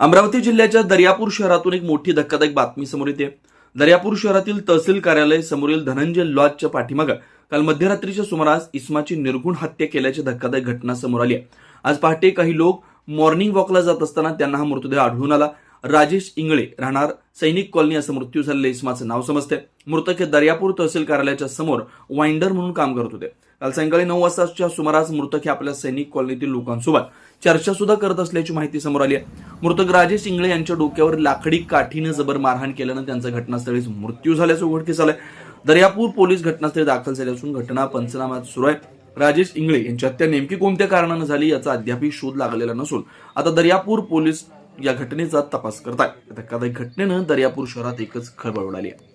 अमरावती जिल्ह्याच्या दर्यापूर शहरातून एक मोठी धक्कादायक बातमी समोर येते. दर्यापूर शहरातील तहसील कार्यालय समोरील धनंजय लॉजच्या पाठीमागं काल मध्यरात्रीच्या सुमारास इस्माची निर्गुण हत्या केल्याची धक्कादायक घटना समोर आली आहे. आज पहाटे काही लोक मॉर्निंग वॉकला जात असताना त्यांना हा मृतदेह आढळून आला. राजेश इंगळे राहणार सैनिक कॉलनी असं मृत्यू झालेल्या इस्माचं नाव समजते मृतक हे दर्यापूर तहसील कार्यालयाच्या समोर वाइंडर म्हणून काम करत होते. काल सायंकाळी नऊ वाजताच्या सुमारास मृतक हे आपल्या सैनिक कॉलनीतील लोकांसोबत चर्चा सुद्धा करत असल्याची माहिती समोर आली आहे. मृतक राजेश इंगळे यांच्या डोक्यावर लाकडी काठीनं जबर मारहाण केल्यानं त्यांचा घटनास्थळीच मृत्यू झाल्याचं उघडकीस आलंय. दर्यापूर पोलीस घटनास्थळी दाखल झाले असून घटना पंचनामात सुरू आहे. राजेश इंगळे यांची हत्या नेमकी कोणत्या कारणानं झाली याचा अद्यापही शोध लागलेला नसून आता दर्यापूर पोलीस या घटनेचा तपास करत आहे धक्कादायक घटनेनं दर्यापूर शहरात एकच खळबळ उडाली आहे.